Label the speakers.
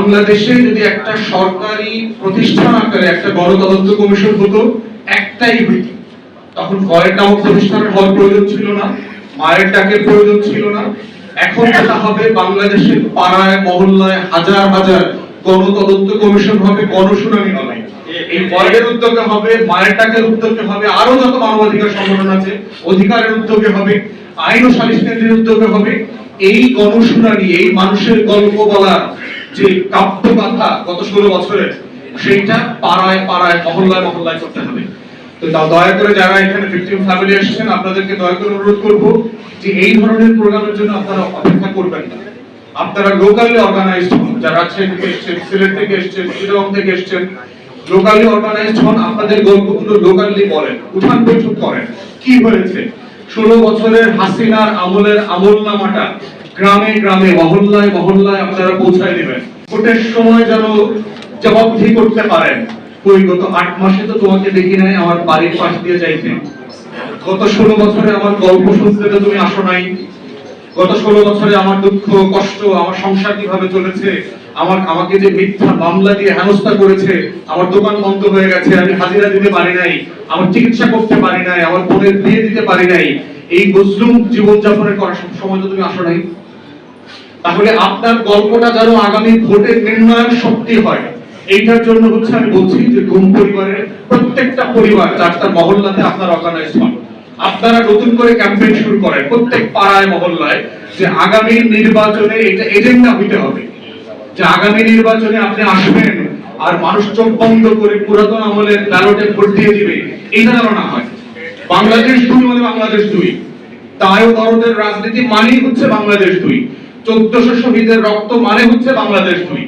Speaker 1: বাংলাদেশে যদি একটা সরকারি প্রতিষ্ঠান আকারে একটা বড় তদন্ত কমিশন হতো, একটাই হইতো তখন কয়েক নামক প্রতিষ্ঠানের হওয়ার প্রয়োজন ছিল না, মায়ের ডাকের প্রয়োজন ছিল না। এখন যেটা হবে, বাংলাদেশের পাড়ায়, মহল্লায় হাজার হাজার গণতদন্ত কমিশন হবে, গণশুনানি হবে। এই বয়ের উদ্যোগে হবে, মায়ের ডাকের উদ্যোগে হবে আরও যত মানবাধিকার সংগঠন আছে, অধিকারের উদ্যোগে হবে, আইন ও সালিশ কেন্দ্রের উদ্যোগে হবে। এই গণশুনানি, এই মানুষের গল্প বলার যে কাব্য কথা গত ষোলো বছরের সেইটা পাড়ায় পাড়ায়, মহল্লায় মহল্লায় করতে হবে। তো দয়া করে যারা এখানে ফ্যামিলি এসেছেন, আপনাদেরকে দয়া করে অনুরোধ করব যে এই ধরনের প্রোগ্রামের জন্য আপনারা অপেক্ষা করবেন না। আপনারা লোকালি অর্গানাইজড হন, যারা থেকে এসেছেন, সিলেট থেকে এসেছেন চিটাগং থেকে এসেছেন লোকালি অর্গানাইজড হন, আপনাদের গল্পগুলো লোকালি বলেন, উঠান বৈঠক করেন। কি হয়েছে? ষোলো বছরের হাসিনার আমলের আমল নামাটা গ্রামে গ্রামে, মহল্লায় মহল্লায় আপনারা পৌঁছায় দিবেন। ভোটের সময় যেন জবাবদিহি করতে পারেন। কই গত আট মাসে তো তোমাকে দেখি নাই, আমার বাড়ির পাশ দিয়ে যাইতে। গত ষোলো বছরে আমার গল্প শুনতে তো তুমি আসো নাই। গত ষোলো বছরে আমার দুঃখ, কষ্ট, আমার সংসার কীভাবে চলেছে? আমার, আমাকে যে মিথ্যা মামলা দিয়ে হেনস্থা করেছে, আমার দোকান বন্ধ হয়ে গেছে, আমি হাজিরা দিতে পারি নাই, আমার চিকিৎসা করতে পারি নাই, আমার বোনের বিয়ে দিতে পারি নাই। এই মজলুম জীবনযাপনের করার সময় তো তুমি আসো নাই। তাহলে আপনার গল্পটা যেন আগামী ভোটের নির্ণায়ক শক্তি হয়। এইটার জন্য হচ্ছে আমি বলছি যে ঘুম পরিবারের প্রত্যেকটা পরিবার তার মহল্লাতে আপনার অর্গানাইজ হন আপনারা নতুন করে ক্যাম্পেইন শুরু করেন প্রত্যেক পাড়ায়, মহল্লায়, যে আগামী নির্বাচনে এটা এজেন্ডা হইতে হবে। যে আগামী নির্বাচনে আপনি আসবেন আর মানুষ চোখ বন্ধ করে পুরাতন আমলের ব্যালটে ভোট দিয়ে দিবে যেন না হয়। বাংলাদেশ দুই মানে বাংলাদেশ দুই। তাই দরদের রাজনীতি মানেই হচ্ছে বাংলাদেশ দুই। চোদ্দশো শহীদের রক্ত মানে হচ্ছে বাংলাদেশ দুই